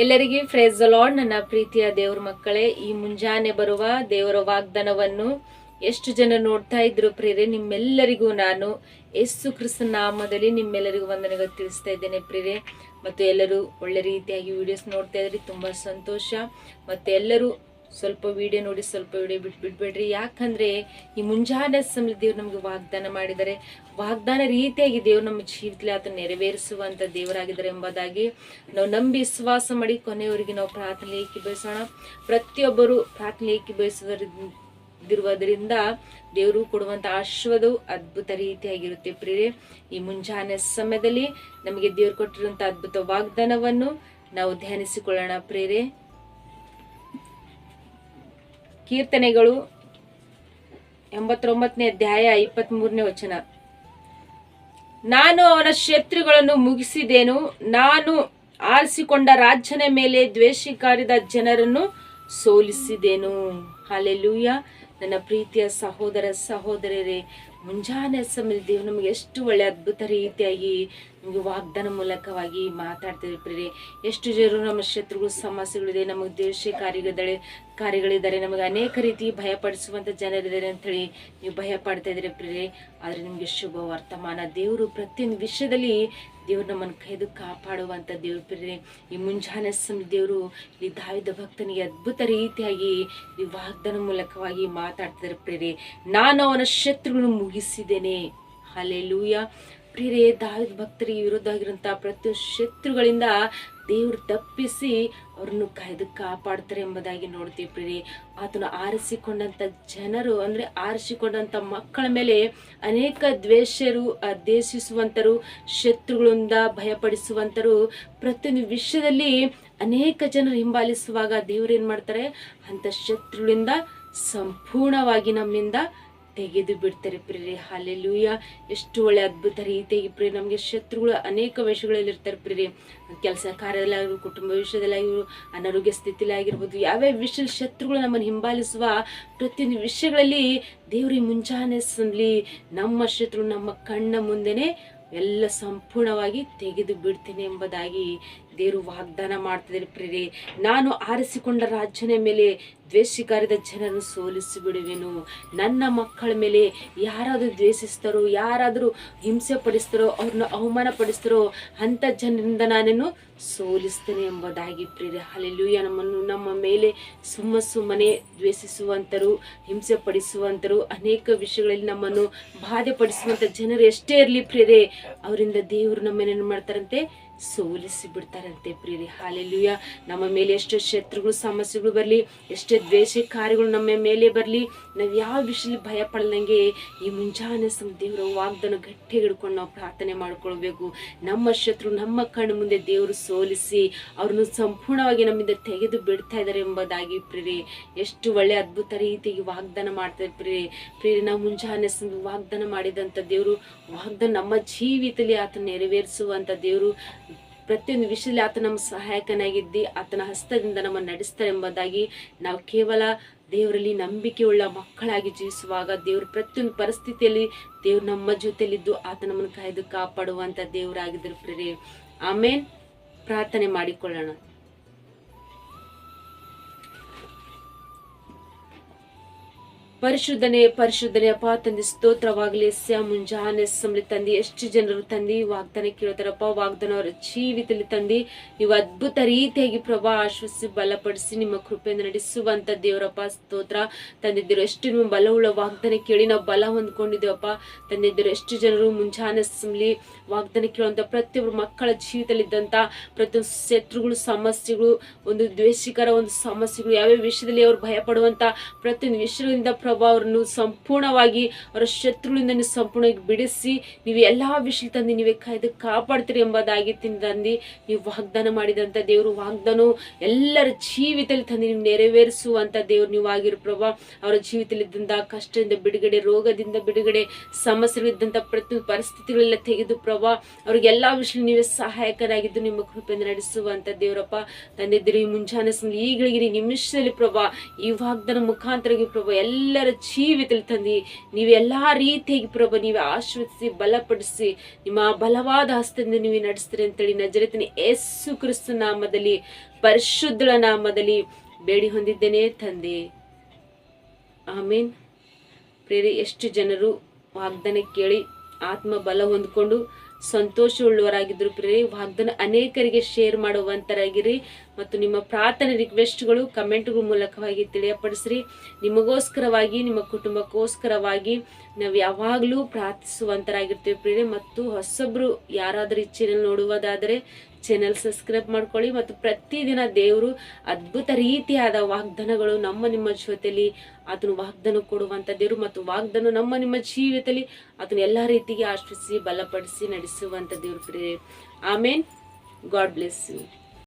ಎಲ್ಲರಿಗೆ phrase lord ನನ್ನ ಪ್ರೀತಿಯ ದೇವ್ರ ಮಕ್ಕಳೇ, ಈ ಮುಂಜಾನೆ ಬರುವ ದೇವರ ವಾಗ್ದಾನವನ್ನು ಎಷ್ಟು ಜನ ನೋಡ್ತಾ ಇದ್ರು ಪ್ರೇರೆ ನಿಮ್ಮೆಲ್ಲರಿಗೂ ನಾನು ಯೇಸು ಕ್ರಿಸ್ತ ನಾಮದಲ್ಲಿ ನಿಮ್ಮೆಲ್ಲರಿಗೂ ವಂದನೆಗಳು ತಿಳಿಸ್ತಾ ಇದ್ದೇನೆ ಪ್ರೇರೆ ಮತ್ತು ಎಲ್ಲರೂ ಒಳ್ಳೆ ರೀತಿಯಾಗಿ ವಿಡಿಯೋಸ್ ನೋಡ್ತಾ ಇದ್ರಿ, ತುಂಬ ಸಂತೋಷ. ಮತ್ತು ಎಲ್ಲರೂ ಸ್ವಲ್ಪ ವಿಡಿಯೋ ನೋಡಿ, ಸ್ವಲ್ಪ ವಿಡಿಯೋ ಬಿಟ್ಟು ಬಿಡ್ಬೇಡ್ರಿ ಯಾಕಂದ್ರೆ ಈ ಮುಂಜಾನೆ ಸಮಯ ದೇವ್ರು ನಮ್ಗೆ ವಾಗ್ದಾನ ಮಾಡಿದ್ದಾರೆ. ವಾಗ್ದಾನ ರೀತಿಯಾಗಿ ದೇವ್ರು ನಮ್ಮ ಜೀವಿತದಲ್ಲಿ ಆತ ನೆರವೇರಿಸುವಂತ ದೇವರಾಗಿದ್ದಾರೆ ಎಂಬುದಾಗಿ ನಾವು ನಂಬಿ ವಿಶ್ವಾಸ ಮಾಡಿ ಕೊನೆಯವರಿಗೆ ನಾವು ಪ್ರಾರ್ಥನೆ ಏಕೀಭವಿಸೋಣ ಪ್ರತಿಯೊಬ್ಬರು ಪ್ರಾರ್ಥನೆ ಏಕೀಭವಿಸುವುದರಿಂದ ದೇವರು ಕೊಡುವಂತ ಆಶ್ವದವು ಅದ್ಭುತ ರೀತಿಯಾಗಿರುತ್ತೆ ಪ್ರಿಯರೇ. ಈ ಮುಂಜಾನೆ ಸಮಯದಲ್ಲಿ ನಮಗೆ ದೇವರು ಕೊಟ್ಟಿರುವಂತ ಅದ್ಭುತ ವಾಗ್ದಾನವನ್ನು ನಾವು ಧ್ಯಾನಿಸಿಕೊಳ್ಳೋಣ ಪ್ರೇರೆ ಕೀರ್ತನೆಗಳು ಎಂಬತ್ತೊಂಬತ್ತನೇ ಅಧ್ಯಾಯ ಇಪ್ಪತ್ತ್ ಮೂರನೇ ವಚನ. ನಾನು ಅವನ ಶತ್ರುಗಳನ್ನು ಮುಗಿಸಿದೆನು, ನಾನು ಆರಿಸಿಕೊಂಡ ರಾಜ್ಯನ ಮೇಲೆ ದ್ವೇಷಿಕಾರಿದ ಜನರನ್ನು ಸೋಲಿಸಿದೆನು. ಹಾಲೆಲೂಯ ನನ್ನ ಪ್ರೀತಿಯ ಸಹೋದರ ಸಹೋದರರೇ ಮುಂಜಾನೆ ಸಮಯ ದೇವ್ರು ನಮಗೆ ಎಷ್ಟು ಒಳ್ಳೆ ಅದ್ಭುತ ರೀತಿಯಾಗಿ ನಮಗೆ ವಾಗ್ದಾನ ಮೂಲಕವಾಗಿ ಮಾತಾಡ್ತಿದ್ರು ಪ್ರೇರೆ ಎಷ್ಟು ಜನರು ನಮ್ಮ ಶತ್ರುಗಳು, ಸಮಸ್ಯೆಗಳಿದೆ, ನಮಗೆ ದೇಶ ಕಾರ್ಯಗಳಿದ್ದಾರೆ ಕಾರ್ಯಗಳಿದ್ದಾರೆ, ನಮಗೆ ಅನೇಕ ರೀತಿ ಭಯಪಡಿಸುವಂತ ಜನರಿದ್ದಾರೆ ಅಂತ ಹೇಳಿ ನೀವು ಭಯ ಪಡ್ತಾ ಇದ್ದೀರಿ ಪ್ರೇರೆ ಆದರೆ ನಿಮಗೆ ಶುಭ ವರ್ತಮಾನ. ದೇವರು ಪ್ರತಿಯೊಂದು ವಿಷಯದಲ್ಲಿ ದೇವ್ರು ನಮ್ಮನ್ನು ಕೈದು ಕಾಪಾಡುವಂತ ದೇವ್ರ ಪ್ರೇರೆ ಈ ಮುಂಜಾನೆ ಸಮಯ ದೇವರು ಈ ದಾವಿದ ಭಕ್ತನಿಗೆ ಅದ್ಭುತ ರೀತಿಯಾಗಿ ಈ ವಾಗ್ದಾನ ಮೂಲಕವಾಗಿ ಮಾತಾಡ್ತಿದ್ದಾರೆ ಪ್ರೇರಿ ನಾನು ಅವನ ಶತ್ರುಗಳನ್ನು ಮುಗಿಸಿದ್ದೇನೆ. ಹಲೆಲೂಯ ಪ್ರಿಯರೇ ದಾವಿದ ಭಕ್ತರಿಗೆ ಆಗಿರುವಂತಹ ಪ್ರತಿ ಶತ್ರುಗಳಿಂದ ದೇವರು ತಪ್ಪಿಸಿ ಅವ್ರನ್ನು ಕಾಯ್ದು ಕಾಪಾಡ್ತಾರೆ ಎಂಬುದಾಗಿ ನೋಡ್ತೀವಿ ಪ್ರಿಯರೇ. ಆತನ ಆರಿಸಿಕೊಂಡಂತ ಜನರು, ಅಂದ್ರೆ ಆರಿಸಿಕೊಂಡಂತ ಮಕ್ಕಳ ಮೇಲೆ ಅನೇಕ ದ್ವೇಷರು ದ್ವೇಷಿಸುವಂತರು ಶತ್ರುಗಳಿಂದ ಭಯಪಡಿಸುವಂತರು, ಪ್ರತಿಯೊಂದು ವಿಷಯದಲ್ಲಿ ಅನೇಕ ಜನರು ಹಿಂಬಾಲಿಸುವಾಗ ದೇವರು ಏನ್ ಮಾಡ್ತಾರೆ? ಅಂತ ಶತ್ರುಗಳಿಂದ ಸಂಪೂರ್ಣವಾಗಿ ನಮ್ಮಿಂದ ತೆಗೆದು ಬಿಡ್ತಾರೆ ಪ್ರಿಯರೇ. ಹಾಲೆಲೂಯ ಎಷ್ಟು ಒಳ್ಳೆ ಅದ್ಭುತ ರೀತಿಯಾಗಿ ಪ್ರಿಯ ನಮಗೆ ಶತ್ರುಗಳು ಅನೇಕ ವಿಷಯಗಳಲ್ಲಿ ಇರ್ತಾರೆ ಪ್ರಿಯರೇ. ಕೆಲಸ ಕಾರ್ಯದಲ್ಲಾಗಿರ್ಬೋದು ಕುಟುಂಬ ವಿಷಯದಲ್ಲಾಗಿರ್ಬೋದು ಅನಾರೋಗ್ಯ ಸ್ಥಿತಿಲಿ ಆಗಿರ್ಬೋದು ಯಾವ್ಯಾವ ವಿಷಯ ಶತ್ರುಗಳು ನಮ್ಮನ್ನು ಹಿಂಬಾಲಿಸುವ ಪ್ರತಿಯೊಂದು ವಿಷಯಗಳಲ್ಲಿ ದೇವ್ರಿಗೆ ಮುಂಚಾನೆ ನಮ್ಮ ಶತ್ರು ನಮ್ಮ ಕಣ್ಣ ಮುಂದೆನೆ ಎಲ್ಲ ಸಂಪೂರ್ಣವಾಗಿ ತೆಗೆದು ಬಿಡ್ತೀನಿ ಎಂಬುದಾಗಿ ದೇವರು ವಾಗ್ದಾನ ಮಾಡ್ತಿದ್ದಾರೆ ಪ್ರಿಯರೇ. ನಾನು ಆರಿಸಿಕೊಂಡ ರಾಜ್ಯನ ಮೇಲೆ ದ್ವೇಷಿಕಾರಿದ ಜನರನ್ನು ಸೋಲಿಸಿ ಬಿಡುವೆನು. ನನ್ನ ಮಕ್ಕಳ ಮೇಲೆ ಯಾರಾದರೂ ದ್ವೇಷಿಸ್ತಾರೋ, ಯಾರಾದರೂ ಹಿಂಸೆ ಪಡಿಸ್ತಾರೋ ಅವ್ರನ್ನ ಅವಮಾನ ಪಡಿಸ್ತಾರೋ ಅಂಥ ಜನರಿಂದ ನಾನೇನು ಸೋಲಿಸ್ತೇನೆ ಎಂಬುದಾಗಿ ಪ್ರೇರಿ ಅಲ್ಲೆಲ್ಲೂಯ ನಮ್ಮನ್ನು ನಮ್ಮ ಮೇಲೆ ಸುಮ್ಮ ಸುಮ್ಮನೆ ದ್ವೇಷಿಸುವಂಥರು ಹಿಂಸೆ ಪಡಿಸುವಂಥರು ಅನೇಕ ವಿಷಯಗಳಲ್ಲಿ ನಮ್ಮನ್ನು ಬಾಧೆ ಪಡಿಸುವಂಥ ಜನರು ಎಷ್ಟೇ ಇರಲಿ ಪ್ರೇರೆ ಅವರಿಂದ ದೇವರು ನಮ್ಮನ್ನೇನು ಮಾಡ್ತಾರಂತೆ? ಸೋಲಿಸಿ ಬಿಡ್ತಾರಂತೆ ಪ್ರಿಯರಿ. ಹಾಲೆಲುಯ. ನಮ್ಮ ಮೇಲೆ ಎಷ್ಟೋ ಶತ್ರುಗಳು, ಸಮಸ್ಯೆಗಳು ಬರಲಿ, ಎಷ್ಟೇ ದ್ವೇಷ ಕಾರ್ಯಗಳು ನಮ್ಮ ಮೇಲೆ ಬರಲಿ. ನಾವು ಯಾವ ವಿಷಯದಲ್ಲಿ ಭಯ ಪಡ್ಲಂಗೆ ಈ ಮುಂಜಾನೆ ಸಮ ದೇವರ ವಾಗ್ದಾನ ಗಟ್ಟಿ ಹಿಡ್ಕೊಂಡು ನಾವು ಪ್ರಾರ್ಥನೆ ಮಾಡ್ಕೊಳ್ಬೇಕು. ನಮ್ಮ ಶತ್ರು, ನಮ್ಮ ಕಣ್ಣು ಮುಂದೆ ದೇವರು ಸೋಲಿಸಿ ಅವ್ರನ್ನ ಸಂಪೂರ್ಣವಾಗಿ ನಮ್ಮಿಂದ ತೆಗೆದು ಬಿಡ್ತಾ ಇದ್ದಾರೆ ಎಂಬುದಾಗಿ ಪ್ರೀರಿ ಎಷ್ಟು ಒಳ್ಳೆ ಅದ್ಭುತ ರೀತಿಯಾಗಿ ವಾಗ್ದಾನ ಮಾಡ್ತಾರೆ ಪ್ರಿಯರಿ. ಪ್ರಿಯರಿ, ನಾವು ಮುಂಜಾನೆ ಸಮ ವಾಗ್ದಾನ ಮಾಡಿದಂಥ ದೇವರು, ವಾಗ್ದಾನ ನಮ್ಮ ಜೀವಿತದಲ್ಲಿ ಆತ ನೆರವೇರಿಸುವಂಥ ದೇವರು ಪ್ರತಿಯೊಂದು ವಿಷಯದಲ್ಲಿ ಆತ ನಮ್ಮ ಸಹಾಯಕನಾಗಿದ್ದು, ಆತನ ಹಸ್ತದಿಂದ ನಮ್ಮನ್ನು ನಡೆಸ್ತಾರೆ ಎಂಬುದಾಗಿ ನಾವು ಕೇವಲ ದೇವರಲ್ಲಿ ನಂಬಿಕೆಯುಳ್ಳ ಮಕ್ಕಳಾಗಿ ಜೀವಿಸುವಾಗ, ದೇವರು ಪ್ರತಿಯೊಂದು ಪರಿಸ್ಥಿತಿಯಲ್ಲಿ ದೇವ್ರು ನಮ್ಮ ಜೊತೆಯಲ್ಲಿದ್ದು, ಆತ ನಮ್ಮನ್ನು ಕಾಯ್ದು ಕಾಪಾಡುವಂತ ದೇವರಾಗಿದ್ದರು ಪ್ರೇರಿ ಆಮೇನ್. ಪ್ರಾರ್ಥನೆ ಮಾಡಿಕೊಳ್ಳೋಣ. ಪರಿಶುದ್ಧನೆ ಪರಿಶುದ್ಧನೆ, ಅಪ್ಪ, ತಂದೆ, ಸ್ತೋತ್ರವಾಗಲಿ ಸ್ಯ ಮುಂಜಾನೆ ಸಮಲಿ ತಂದಿ, ಎಷ್ಟು ಜನರು ತಂದಿ, ವಾಗ್ದಾನ ಕೇಳ್ತಾರಪ್ಪ, ವಾಗ್ದಾನ ಅವರ ಜೀವಿತದಲ್ಲಿ ತಂದಿ, ನೀವು ಅದ್ಭುತ ರೀತಿಯಾಗಿ ಪ್ರಭಾ ಆಶ್ವಸಿ ಬಲಪಡಿಸಿ ನಿಮ್ಮ ಕೃಪೆಯಿಂದ ನಡೆಸುವಂತ ದೇವರಪ್ಪ, ಸ್ತೋತ್ರ. ತಂದಿದ್ದರು ಎಷ್ಟು ನಿಮ್ಮ ಬಲವುಳ್ಳ ವಾಗ್ದಾನ ಕೇಳಿ ನಾವು ಬಲ ಹೊಂದ್ಕೊಂಡಿದ್ದೇವಪ್ಪ. ತಂದಿದ್ದರು ಎಷ್ಟು ಜನರು ಮುಂಜಾನೆ ಸಮಲಿ ವಾಗ್ದಾನ ಕೇಳುವಂತ ಪ್ರತಿಯೊಬ್ಬರು ಮಕ್ಕಳ ಜೀವಿತದಲ್ಲಿದ್ದಂತ ಪ್ರತಿಯೊಂದು ಶತ್ರುಗಳು, ಸಮಸ್ಯೆಗಳು, ಒಂದು ದ್ವೇಷಿಕರ ಒಂದು ಸಮಸ್ಯೆಗಳು, ಯಾವ್ಯಾವ ವಿಷಯದಲ್ಲಿ ಅವರು ಭಯ ಪಡುವಂತ ಪ್ರತಿಯೊಂದು ವಿಷಯದಿಂದ ಪ್ರಭಾ ಅವರನ್ನು ಸಂಪೂರ್ಣವಾಗಿ ಅವರ ಶತ್ರುಗಳಿಂದ ನೀವು ಸಂಪೂರ್ಣವಾಗಿ ಬಿಡಿಸಿ, ನೀವು ಎಲ್ಲಾ ವಿಷಯ ತಂದು ನೀವೇ ಕಾಯ್ದು ಕಾಪಾಡ್ತೀರಿ ಎಂಬುದಾಗಿ ತಂದು ನೀವು ವಾಗ್ದಾನ ಮಾಡಿದಂತ ದೇವರು ವಾಗ್ದಾನ ಎಲ್ಲರ ಜೀವಿತದಲ್ಲಿ ತಂದು ನೀವು ನೆರವೇರಿಸುವಂತ ದೇವ್ರು ನೀವು ಆಗಿರೋ ಪ್ರಭಾ. ಅವರ ಜೀವಿತದಲ್ಲಿದ್ದಂತ ಕಷ್ಟದಿಂದ ಬಿಡುಗಡೆ, ರೋಗದಿಂದ ಬಿಡುಗಡೆ ಸಮಸ್ಯೆಗಳಿದ್ದಂತ ಪ್ರತಿಯೊಂದು ಪರಿಸ್ಥಿತಿಗಳೆಲ್ಲ ತೆಗೆದು ಪ್ರಭಾ, ಅವ್ರಿಗೆ ಎಲ್ಲಾ ವಿಷಯ ನೀವೇ ಸಹಾಯಕರಾಗಿದ್ದು ನಿಮ್ಮ ಕೃಪೆಯಿಂದ ನಡೆಸುವಂತ ದೇವರಪ್ಪ. ತಂದಿದ್ದೀರಿ ಮುಂಜಾನೆ ಈಗಳಿಗೆ ನಿಮಿಷದಲ್ಲಿ ಪ್ರಭಾ, ಈ ವಾಗ್ದಾನ ಮುಖಾಂತರ ಪ್ರಭಾ, ಎಲ್ಲ ಎಲ್ಲರ ಜೀವಿತದಲ್ಲಿ ತಂದು, ನೀವು ಎಲ್ಲ ರೀತಿಯಾಗಿ ಪ್ರಭು, ನೀವೇ ಆಶ್ವದಿಸಿ ಬಲಪಡಿಸಿ, ನಿಮ್ಮ ಬಲವಾದ ಹಸ್ತದಿಂದ ನೀವು ನಡೆಸ್ತೀರಿ ಅಂತೇಳಿ ನಜರತಿನ ಯೇಸು ಕ್ರಿಸ್ತು ನಾಮದಲ್ಲಿ, ಪರಿಶುದ್ಧಳ ನಾಮದಲ್ಲಿ ಬೇಡಿ ಹೊಂದಿದ್ದೇನೆ ತಂದೆ. ಆಮೇನ್. ಪ್ರೇರಿ ಎಷ್ಟು ಜನರು ವಾಗ್ದಾನ ಕೇಳಿ ಆತ್ಮ ಬಲ ಹೊಂದ್ಕೊಂಡು ಸಂತೋಷವುಳ್ಳವರಾಗಿದ್ದರು ಪ್ರೀ ವಾಗ್ದಾನ ಅನೇಕರಿಗೆ ಶೇರ್ ಮಾಡುವಂತರಾಗಿರಿ. ಮತ್ತು ನಿಮ್ಮ ಪ್ರಾರ್ಥನೆ ರಿಕ್ವೆಸ್ಟ್ಗಳು ಕಮೆಂಟ್ಗಳ ಮೂಲಕವಾಗಿ ತಿಳಿಯಪಡಿಸ್ರಿ. ನಿಮಗೋಸ್ಕರವಾಗಿ, ನಿಮ್ಮ ಕುಟುಂಬಕ್ಕೋಸ್ಕರವಾಗಿ ನಾವು ಯಾವಾಗಲೂ ಪ್ರಾರ್ಥಿಸುವಂತರಾಗಿರ್ತೀವಿ ಪ್ರೇರೆ ಮತ್ತು ಹೊಸಬ್ರು ಯಾರಾದರೂ ಇಚ್ಛೆಯಲ್ಲಿ ನೋಡುವುದಾದರೆ ಚಾನೆಲ್ ಸಬ್ಸ್ಕ್ರೈಬ್ ಮಾಡ್ಕೊಳ್ಳಿ ಮತ್ತು ಪ್ರತಿದಿನ ದೇವರು ಅದ್ಭುತ ರೀತಿಯಾದ ವಾಗ್ದಾನಗಳು ನಮ್ಮ ನಿಮ್ಮ ಜೊತೆಲಿ ಅದನ್ನು ವಾಗ್ದಾನ ಕೊಡುವಂಥ ದೇವರು ಮತ್ತು ವಾಗ್ದಾನ ನಮ್ಮ ನಿಮ್ಮ ಜೀವಿತದಲ್ಲಿ ಅದನ್ನ ಎಲ್ಲ ರೀತಿಗೆ ಆಶ್ರಿಸಿ ಬಲಪಡಿಸಿ ನಡೆಸುವಂಥ ದೇವರು ಪ್ರೇರೆ ಆಮೇನ್. God bless you.